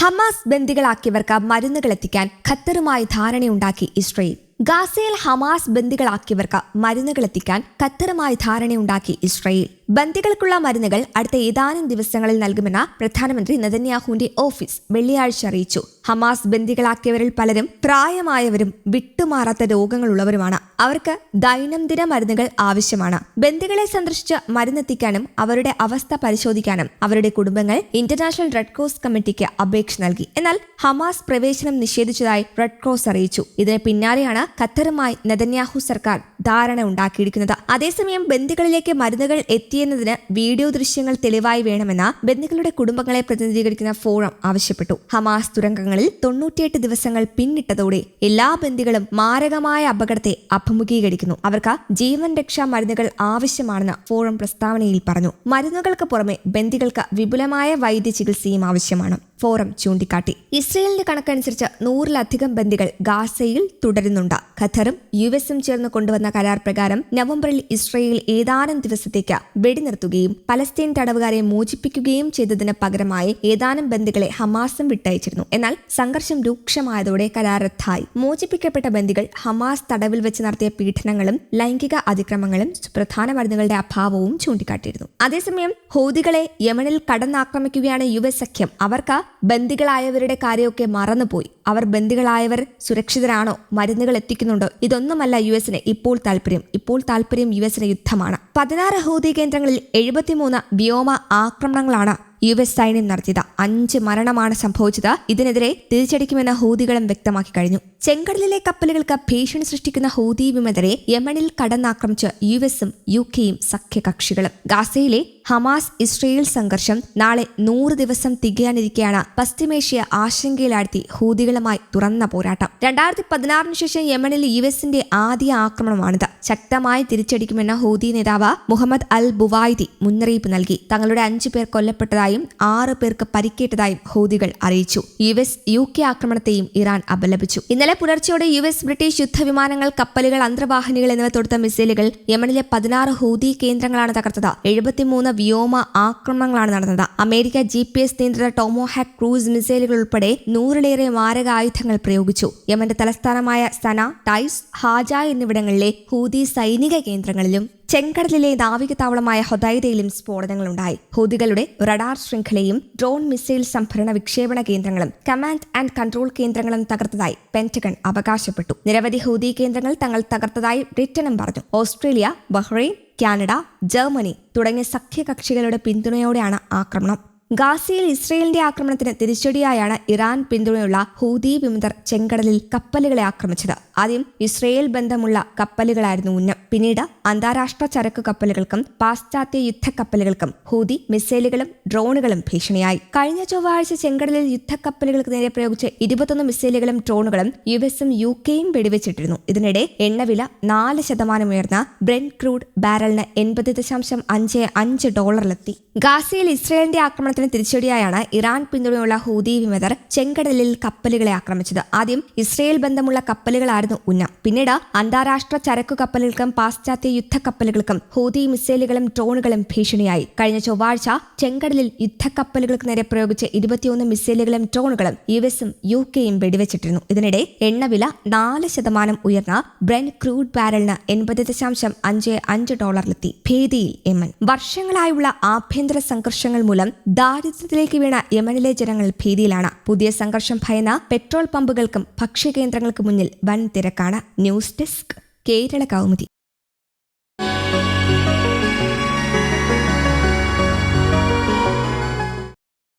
Hamas ബന്ദികളാക്കിയവർക്ക് മരുന്നുകൾ എത്തിക്കാൻ ഖത്തറുമായി ധാരണയുണ്ടാക്കി Israel. ഗാസയിൽ ഹമാസ് ബന്ദികളാക്കിയവർക്ക് മരുന്നുകൾ എത്തിക്കാൻ ഖത്തറുമായി ധാരണയുണ്ടാക്കി ഇസ്രയേൽ. ബന്ദികൾക്കുള്ള മരുന്നുകൾ അടുത്ത ഏതാനും ദിവസങ്ങളിൽ നൽകുമെന്ന് പ്രധാനമന്ത്രി നെതന്യാഹുവിന്റെ ഓഫീസ് വെള്ളിയാഴ്ച അറിയിച്ചു. ഹമാസ് ബന്ദികളാക്കിയവരിൽ പലരും പ്രായമായവരും വിട്ടുമാറാത്ത രോഗങ്ങളുള്ളവരുമാണ്. അവർക്ക് ദൈനംദിന മരുന്നുകൾ ആവശ്യമാണ്. ബന്ദികളെ സന്ദർശിച്ച് മരുന്നെത്തിക്കാനും അവരുടെ അവസ്ഥ പരിശോധിക്കാനും അവരുടെ കുടുംബങ്ങൾ ഇന്റർനാഷണൽ റെഡ് ക്രോസ് കമ്മിറ്റിക്ക് അപേക്ഷ നൽകി. എന്നാൽ ഹമാസ് പ്രവേശനം നിഷേധിച്ചതായി റെഡ് ക്രോസ് അറിയിച്ചു. ഇതിന് പിന്നാലെയാണ് ഖത്തറുമായി നെതന്യാഹു സർക്കാർ ധാരണ ഉണ്ടാക്കിയിരിക്കുന്നത്. അതേസമയം ബന്ധുക്കളിലേക്ക് മരുന്നുകൾ എത്തിയെന്നതിന് വീഡിയോ ദൃശ്യങ്ങൾ തെളിവായി വേണമെന്ന് ബന്ധുക്കളുടെ കുടുംബങ്ങളെ പ്രതിനിധീകരിക്കുന്ന ഫോറം ആവശ്യപ്പെട്ടു. ഹമാസ് തുരങ്കങ്ങളിൽ തൊണ്ണൂറ്റിയെട്ട് ദിവസങ്ങൾ പിന്നിട്ടതോടെ എല്ലാ ബന്ദികളും മാരകമായ അപകടത്തെ അഭിമുഖീകരിക്കുന്നു. അവർക്ക് ജീവൻ രക്ഷാ മരുന്നുകൾ ആവശ്യമാണെന്ന് ഫോറം പ്രസ്താവനയിൽ പറഞ്ഞു. മരുന്നുകൾക്ക് പുറമെ ബന്ദികൾക്ക് വിപുലമായ വൈദ്യ ചികിത്സയും ആവശ്യമാണ്. ഫോറം ചൂണ്ടിക്കാട്ടി. ഇസ്രയേലിന്റെ കണക്കനുസരിച്ച് നൂറിലധികം ബന്ദികൾ ഗാസയിൽ തുടരുന്നുണ്ട്. ഖത്തറും യു എസും ചേർന്ന് കൊണ്ടുവന്ന കരാർ പ്രകാരം നവംബറിൽ ഇസ്രയേൽ ഏതാനും ദിവസത്തേക്ക് വെടിനിർത്തുകയും പലസ്തീൻ തടവുകാരെ മോചിപ്പിക്കുകയും ചെയ്തതിന് പകരമായി ഏതാനും ബന്ദികളെ ഹമാസും വിട്ടയച്ചിരുന്നു. എന്നാൽ സംഘർഷം രൂക്ഷമായതോടെ കരാർ മോചിപ്പിക്കപ്പെട്ട ബന്ദികൾ ഹമാസ് തടവിൽ വെച്ച് നടത്തിയ പീഡനങ്ങളും ലൈംഗിക അതിക്രമങ്ങളും സുപ്രധാന മരുന്നുകളുടെ അഭാവവും ചൂണ്ടിക്കാട്ടിയിരുന്നു. അതേസമയം ഹൗദികളെ യമനിൽ കടന്നാക്രമിക്കുകയാണ് യു എസ് സഖ്യം. അവർക്ക് ബന്ദികളായവരുടെ കാര്യമൊക്കെ മറന്നുപോയി. അവർ ബന്ദികളായവർ സുരക്ഷിതരാണോ? മരുന്നുകൾ എത്തിക്കുന്നുണ്ടോ? ഇതൊന്നുമല്ല യു എസിന് ഇപ്പോൾ താല്പര്യം ഇപ്പോൾ താല്പര്യം യു എസിന് യുദ്ധമാണ്. പതിനാറ് ഹൂതി കേന്ദ്രങ്ങളിൽ എഴുപത്തിമൂന്ന് വ്യോമ ആക്രമണങ്ങളാണ് യു എസ് സൈന്യം നടത്തിയത്. അഞ്ച് മരണമാണ് സംഭവിച്ചത്. ഇതിനെതിരെ തിരിച്ചടിക്കുമെന്ന് ഹൂതികളും വ്യക്തമാക്കി കഴിഞ്ഞു. ചെങ്കടലിലെ കപ്പലുകൾക്ക് ഭീഷണി സൃഷ്ടിക്കുന്ന ഹൂതി വിമതരെ യമനിൽ കടന്നാക്രമിച്ച് യു എസും യു കെയും സഖ്യകക്ഷികളും. ഗാസയിലെ ഹമാസ് ഇസ്രയേൽ സംഘർഷം നാളെ നൂറ് ദിവസം തികയാനിരിക്കെയാണ് പശ്ചിമേഷ്യ ആശങ്കയിലാഴ്ത്തി ഹൂതികളുമായി തുറന്ന പോരാട്ടം. രണ്ടായിരത്തി പതിനാറിന് ശേഷം യമനിൽ യു എസിന്റെ ആദ്യ ആക്രമണമാണിത്. ശക്തമായി തിരിച്ചടിക്കുമെന്ന ഹൂതി നേതാവ് മുഹമ്മദ് അൽ ബുവായിദി മുന്നറിയിപ്പ് നൽകി. തങ്ങളുടെ അഞ്ചു പേർ കൊല്ലപ്പെട്ടതായും ആറ് പേർക്ക് പരിക്കേറ്റതായും ഹൗദികൾ അറിയിച്ചു. യു എസ് യു കെ ആക്രമണത്തെയും ഇറാൻ അപലപിച്ചു. ഇന്നലെ പുലർച്ചെയോടെ യു എസ് ബ്രിട്ടീഷ് യുദ്ധവിമാനങ്ങൾ കപ്പലുകൾ അന്തർവാഹിനികൾ എന്നിവ തൊടുത്ത മിസൈലുകൾ യമനിലെ പതിനാറ് ഹൂതി കേന്ദ്രങ്ങളാണ് തകർത്തത്. എഴുപത്തിമൂന്ന് വ്യോമ ആക്രമണങ്ങളാണ് നടന്നത്. അമേരിക്ക ജി പി എസ് നിയന്ത്രിത ടോമോഹാക് ക്രൂസ് മിസൈലുകൾ ഉൾപ്പെടെ നൂറിലേറെ മാരക ആയുധങ്ങൾ പ്രയോഗിച്ചു. യമന്റെ തലസ്ഥാനമായ സന ടൈസ് ഹാജ എന്നിവിടങ്ങളിലെ ഹൂതി സൈനിക കേന്ദ്രങ്ങളിലും ചെങ്കടലിലെ നാവികത്താവളമായ ഹൊദൈദയിലും സ്ഫോടനങ്ങളുണ്ടായി. ഹൂതികളുടെ റഡാർ ശൃംഖലയും ഡ്രോൺ മിസൈൽ സംഭരണ വിക്ഷേപണ കേന്ദ്രങ്ങളും കമാൻഡ് ആൻഡ് കൺട്രോൾ കേന്ദ്രങ്ങളും തകർത്തതായി പെന്റഗൺ അവകാശപ്പെട്ടു. നിരവധി ഹൂതി കേന്ദ്രങ്ങൾ തങ്ങൾ തകർത്തതായി ബ്രിട്ടനും പറഞ്ഞു. ഓസ്ട്രേലിയ ബഹ്റൈൻ കാനഡ ജർമ്മനി തുടങ്ങിയ സഖ്യകക്ഷികളുടെ പിന്തുണയോടെയാണ് ആക്രമണം. ഗാസയിൽ ഇസ്രയേലിന്റെ ആക്രമണത്തിന് തിരിച്ചടിയായാണ് ഇറാൻ പിന്തുണയുള്ള ഹൂതി വിമതർ ചെങ്കടലിൽ കപ്പലുകളെ ആക്രമിച്ചത്. ആദ്യം ഇസ്രയേൽ ബന്ധമുള്ള കപ്പലുകളായിരുന്നു ഉന്നം. പിന്നീട് അന്താരാഷ്ട്ര ചരക്ക് കപ്പലുകൾക്കും പാശ്ചാത്യ യുദ്ധക്കപ്പലുകൾക്കും ഹൂതി മിസൈലുകളും ഡ്രോണുകളും ഭീഷണിയായി. കഴിഞ്ഞ ചൊവ്വാഴ്ച ചെങ്കടലിൽ യുദ്ധക്കപ്പലുകൾക്ക് നേരെ പ്രയോഗിച്ച ഇരുപത്തൊന്ന് മിസൈലുകളും ഡ്രോണുകളും യു എസും യു കെയും വെടിവെച്ചിട്ടിരുന്നു. ഇതിനിടെ എണ്ണവില നാല് ശതമാനം ഉയർന്ന ബ്രെൻ ക്രൂഡ് ബാരലിന് എൺപത് ദശാംശം അഞ്ച് അഞ്ച് ഡോളറിലെത്തി. ഗാസയിൽ ഇസ്രയേലിന്റെ ആക്രമണത്തിന് തിരിച്ചടിയായാണ് ഇറാൻ പിന്തുണയുള്ള ഹൂതി വിമതർ ചെങ്കടലിൽ കപ്പലുകളെ ആക്രമിച്ചത്. ആദ്യം ഇസ്രയേൽ ബന്ധമുള്ള കപ്പലുകളായിരുന്നു ഉന്നം. പിന്നീട് അന്താരാഷ്ട്ര ചരക്കു കപ്പലുകൾക്കും പാശ്ചാത്യ യുദ്ധക്കപ്പലുകൾക്കും ഹൂതി മിസൈലുകളും ഡ്രോണുകളും ഭീഷണിയായി. കഴിഞ്ഞ ചൊവ്വാഴ്ച ചെങ്കടലിൽ യുദ്ധക്കപ്പലുകൾക്ക് നേരെ പ്രയോഗിച്ച ഇരുപത്തിയൊന്ന് മിസൈലുകളും ഡ്രോണുകളും യു എസും യു കെയും വെടിവെച്ചിട്ടിരുന്നു. ഇതിനിടെ എണ്ണവില നാല് ശതമാനം ഉയർന്ന ബ്രെൻ ക്രൂഡ് ബാരലിന് എൺപത് ദശാംശം അഞ്ച് അഞ്ച് ഡോളറിലെത്തി. ഭേദിയിൽ എമ്മൻ വർഷങ്ങളായുള്ള ആഭ്യന്തര സംഘർഷങ്ങൾ മൂലം ദാരിദ്ര്യത്തിലേക്ക് വീണ യമനിലെ ജനങ്ങൾ ഭീതിയിലാണ്. പുതിയ സംഘർഷം ഭയന്ന പെട്രോൾ പമ്പുകൾക്കും ഭക്ഷ്യകേന്ദ്രങ്ങൾക്കും മുന്നിൽ വൻ തിരക്കാണ്. News desk Kerala Kaumudi.